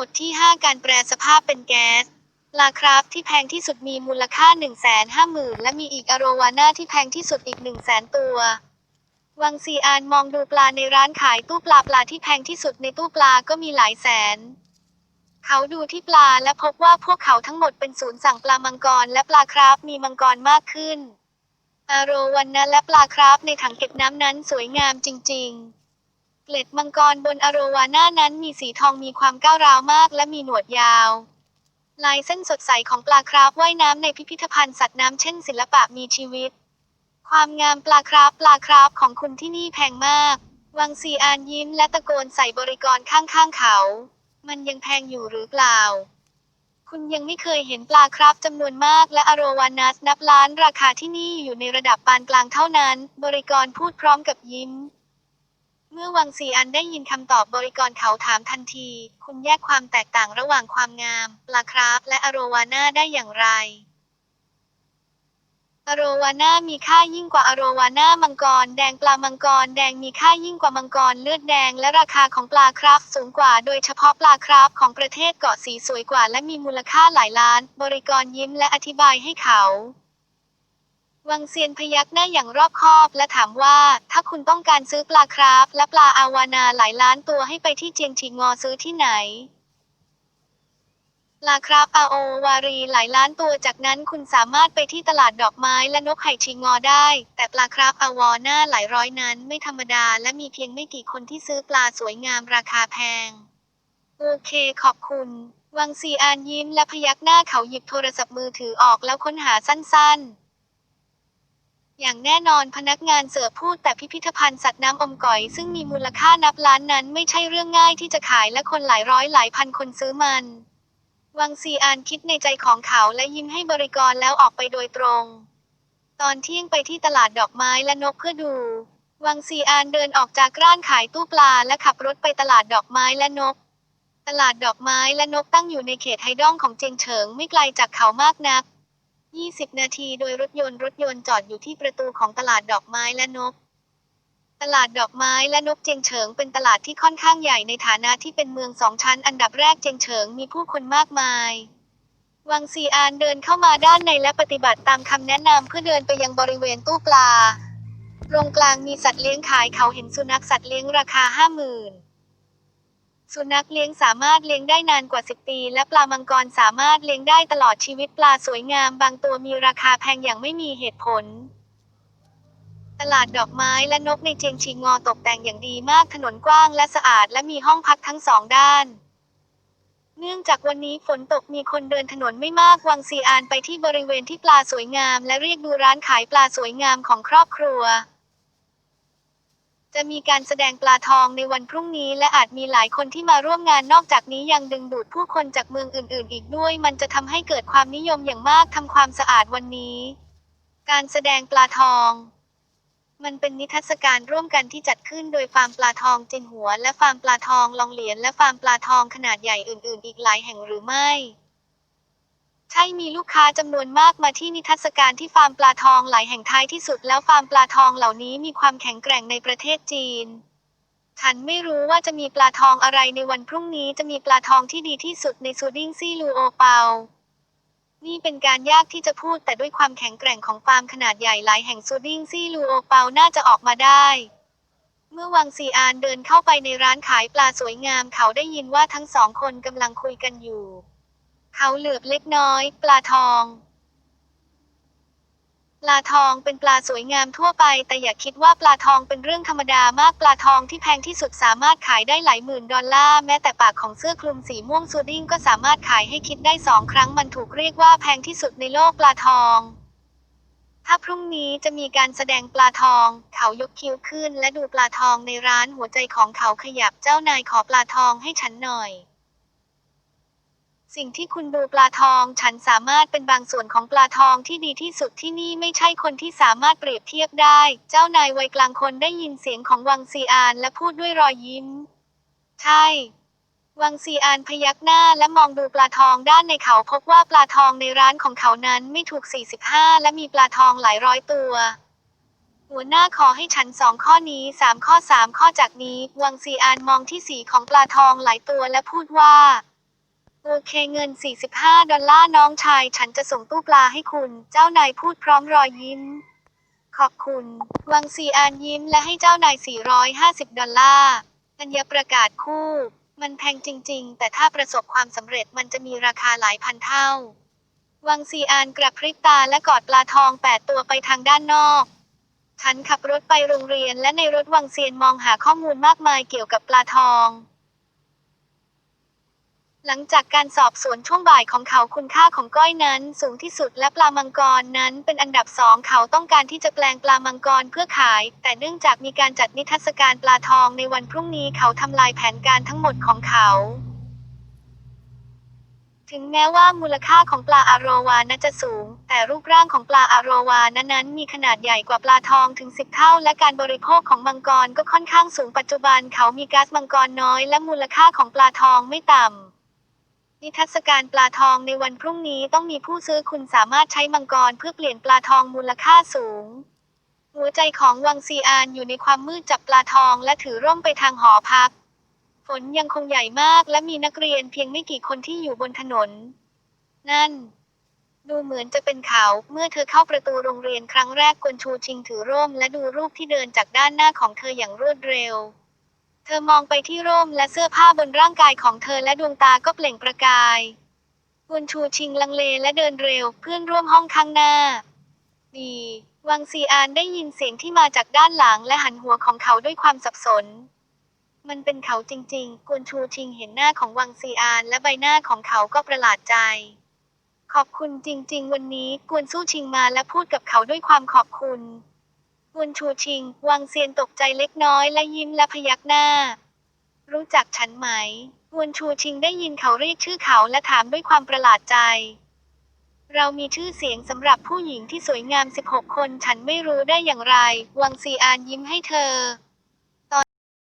บทที่ 5 การแปรสภาพเป็นแก๊สปลาคราฟที่แพงที่สุดมีมูลค่า 150,000 และมีอีกอโรวาน่าที่แพงที่สุดอีก 100,000 ตัว วังซีอานมองดูปลาในร้านขายตู้ปลาปลาที่แพงที่สุดในตู้ปลาก็มีหลายแสน เขาดูที่ปลาและพบว่าพวกเขาทั้งหมดเป็นศูนย์สั่งปลามังกรและปลาคราฟมีมังกรมากขึ้นอาโรวันนะและปลาคราฟในถังเก็บน้ำนั้นสวยงามจริง ๆ เกล็ดมังกรบนอโรวาน่านั้นมีสีทองมีความก้าวร้าวมากและมีหนวดยาว ลายเส้นสดใสของปลาคราฟว่ายน้ำในพิพิธภัณฑ์สัตว์น้ำเช่นศิลปะมีชีวิต ความงามปลาคราฟปลาคราฟของคุณที่นี่แพงมาก วังซีอานยิ้มและตะโกนใส่บริกรข้างๆเขา มันยังแพงอยู่หรือเปล่า คุณยังไม่เคยเห็นปลาคราฟจำนวนมากและอโรวานัสนับล้านราคาที่นี่อยู่ในระดับปานกลางเท่านั้น บริกรพูดพร้อมกับยิ้ม เมื่อวังซีอันได้ยินคำตอบบริกรเขาถามทันที คุณแยกความแตกต่างระหว่างความงามปลาคราฟและอโรวาน่าได้อย่างไร อโรวาน่ามีค่ายิ่งกว่าอโรวาน่ามังกร แดงปลามังกร แดงมีค่ายิ่งกว่ามังกรเลือดแดง และราคาของปลาคราฟสูงกว่า โดยเฉพาะปลาคราฟของประเทศเกาะสีสวยกว่า และมีมูลค่าหลายล้าน บริกรยิ้มและอธิบายให้เขา วังเซียนพยักหน้าอย่างรอบคอบและถามว่า ถ้าคุณต้องการซื้อปลาคราฟและปลาอาวานาหลายล้านตัวให้ไปที่เจียงชิงอซื้อที่ไหนปลาคราฟอาโอวารีหลายล้านตัวจากนั้นคุณสามารถไปที่ตลาดดอกไม้และนกไห่ชิงอได้ แต่ปลาคราฟอาวอน่าหลายร้อยนั้นไม่ธรรมดา และมีเพียงไม่กี่คนที่ซื้อปลาสวยงามราคาแพง โอเคขอบคุณวังซีอานยิ้มและพยักหน้าเขาหยิบโทรศัพท์มือถือออกแล้วค้นหาสั้นๆ อย่างแน่นอนพนักงานเสิร์ฟพูดแต่พิพิธภัณฑ์สัตว์น้ำอมก๋อย ซึ่งมีมูลค่านับล้านนั้นไม่ใช่เรื่องง่ายที่จะขายและคนหลายร้อยหลายพันคนซื้อมัน วังซีอานคิดในใจของเขาและยิ้มให้บริกรแล้วออกไปโดยตรง ตอนเที่ยงไปที่ตลาดดอกไม้และนกเพื่อดู วังซีอานเดินออกจากร้านขายตู้ปลาและขับรถไปตลาดดอกไม้และนก ตลาดดอกไม้และนกตั้งอยู่ในเขตไฮดองของเจียงเฉิงไม่ไกลจากเขามากนัก 20 นาทีโดยรถยนต์รถยนต์จอดอยู่ที่ประตูของตลาดดอกไม้และนก ตลาดดอกไม้และนกเจียงเฉิงเป็นตลาดที่ค่อนข้างใหญ่ในฐานะที่เป็นเมืองสองชั้น อันดับแรกเจียงเฉิงมีผู้คนมากมาย วังซีอานเดินเข้ามาด้านในและปฏิบัติตามคำแนะนำเพื่อเดินไปยังบริเวณตู้ปลา ตรงกลางมีสัตว์เลี้ยงขายเขาเห็นสุนัขสัตว์เลี้ยงราคาห้าหมื่น สุนัขเลี้ยงสามารถเลี้ยงได้นานกว่า 10 ปี และปลามังกรสามารถเลี้ยงได้ตลอดชีวิตปลาสวยงาม บางตัวมีราคาแพงอย่างไม่มีเหตุผล ตลาดดอกไม้และนกในเจียงชิงงอตกแต่งอย่างดีมากถนนกว้างและสะอาดและมีห้องพักทั้งสองด้าน เนื่องจากวันนี้ฝนตกมีคนเดินถนนไม่มากวังซีอานไปที่บริเวณที่ปลาสวยงาม และเรียกดูร้านขายปลาสวยงามของครอบครัว จะมีการแสดงปลาทองในวันพรุ่งนี้และอาจมีหลายคนที่มาร่วมงานนอกจากนี้ยังดึงดูดผู้คนจากเมืองอื่นๆ อีกด้วย มันจะทำให้เกิดความนิยมอย่างมากทำความสะอาดวันนี้ การแสดงปลาทอง มันเป็นนิทรรศการร่วมกันที่จัดขึ้นโดยฟาร์มปลาทองเจนหัว และฟาร์มปลาทองลองเหลียนและฟาร์มปลาทองขนาดใหญ่อื่น ๆ อีกหลายแห่งหรือไม่ ใช่มีลูกค้าจำนวนมากมาที่นิทรรศการที่ฟาร์มปลาทองหลายแห่งท้ายที่สุดแล้วฟาร์มปลาทองเหล่านี้มีความแข็งแกร่งในประเทศจีน ฉันไม่รู้ว่าจะมีปลาทองอะไรในวันพรุ่งนี้จะมีปลาทองที่ดีที่สุดในซูดิ้งซี่ลูโอเปา นี่เป็นการยากที่จะพูดแต่ด้วยความแข็งแกร่งของฟาร์มขนาดใหญ่หลายแห่งซูดิ้งซี่ลูโอเปาน่าจะออกมาได้เมื่อวังซีอานเดินเข้าไปในร้านขายปลาสวยงามเขาได้ยินว่าทั้งสองคนกำลังคุยกันอยู่ เขาเหลือบเล็กน้อย ปลาทอง ปลาทองเป็นปลาสวยงามทั่วไป แต่อย่าคิดว่าปลาทองเป็นเรื่องธรรมดามากปลาทองที่แพงที่สุดสามารถขายได้หลายหมื่นดอลลาร์แม้แต่ปากของเสื้อคลุมสีม่วงซูดิ้งก็สามารถขายให้คิดได้สองครั้งมันถูกเรียกว่าแพงที่สุดในโลกปลาทองถ้าพรุ่งนี้จะมีการแสดงปลาทอง เขายกคิ้วขึ้นและดูปลาทองในร้านหัวใจของเขาขยับเจ้านายขอปลาทองให้ฉันหน่อย สิ่งที่คุณดูปลาทอง ฉันสามารถเป็นบางส่วนของปลาทองที่ดีที่สุดที่นี่ไม่ใช่คนที่สามารถเปรียบเทียบได้ เจ้านายวัยกลางคนได้ยินเสียงของวังซีอานและพูดด้วยรอยยิ้ม ใช่ วังซีอานพยักหน้าและมองดูปลาทองด้านในเขาพบว่าปลาทองในร้านของเขานั้นไม่ถูก 45 และมีปลาทองหลายร้อยตัวหัวหน้าขอให้ฉันสองข้อนี้สามข้อสามข้อจากนี้ วังซีอานมองที่สีของปลาทองหลายตัวและพูดว่า โอเคเงิน 45 ดอลลาร์น้องชาย ฉันจะส่งตู้ปลาให้คุณ เจ้านายพูดพร้อมรอยยิ้ม ขอบคุณ วังซีอานยิ้มและให้เจ้านาย 450 ดอลลาร์อัญญประกาศคู่ มันแพงจริง ๆ แต่ถ้าประสบความสำเร็จมันจะมีราคาหลายพันเท่า วังซีอานกระพริบตาและกอดปลาทองแปดตัวไปทางด้านนอก ฉันขับรถไปโรงเรียนและในรถวังเซียนมองหาข้อมูลมากมายเกี่ยวกับปลาทอง หลังจากการสอบสวนช่วงบ่ายของเขาคุณค่าของก้อยนั้นสูงที่สุดและปลามังกรนั้นเป็นอันดับสองเขาต้องการที่จะแปลงปลามังกรเพื่อขาย แต่เนื่องจากมีการจัดนิทรรศการปลาทองในวันพรุ่งนี้เขาทำลายแผนการทั้งหมดของเขาถึงแม้ว่ามูลค่าของปลาอารวานั้นจะสูง แต่รูปร่างของปลาอารวานั้นนั้นมีขนาดใหญ่กว่าปลาทองถึง 10 เท่า และการบริโภคของมังกรก็ค่อนข้างสูงปัจจุบันเขามีก๊าซมังกรน้อย และมูลค่าของปลาทองไม่ต่ำ นิทรรศการปลาทองในวันพรุ่งนี้ต้องมีผู้ซื้อคุณสามารถใช้มังกรเพื่อเปลี่ยนปลาทองมูลค่าสูง หัวใจของวังซีอานอยู่ในความมืดจับปลาทองและถือร่มไปทางหอพัก ฝนยังคงใหญ่มากและมีนักเรียนเพียงไม่กี่คนที่อยู่บนถนน นั่น ดูเหมือนจะเป็นเขาเมื่อเธอเข้าประตูโรงเรียนครั้งแรกกวนชูชิงถือร่มและดูรูปที่เดินจากด้านหน้าของเธออย่างรวดเร็ว เธอมองไปที่ร่มและเสื้อผ้าบนร่างกายของเธอและดวงตาก็เปล่งประกายกวนชูชิงลังเลและเดินเร็วเพื่อนร่วมห้องข้างหน้า ดี วังซีอานได้ยินเสียงที่มาจากด้านหลังและหันหัวของเขาด้วยความสับสน มันเป็นเขาจริงๆกวนชูชิงเห็นหน้าของวังซีอานและใบหน้าของเขาก็ประหลาดใจ ขอบคุณจริงๆ วันนี้กวนสู้ชิงมาและพูดกับเขาด้วยความขอบคุณ กุนชูชิง วังเซียนตกใจเล็กน้อยและยิ้มและพยักหน้า รู้จักฉันไหมกุนชูชิงได้ยินเขาเรียกชื่อเขาและถามด้วยความประหลาดใจ เรามีชื่อเสียงสำหรับผู้หญิงที่สวยงาม 16 คน ฉันไม่รู้ได้อย่างไร วังซีอานยิ้มให้เธอ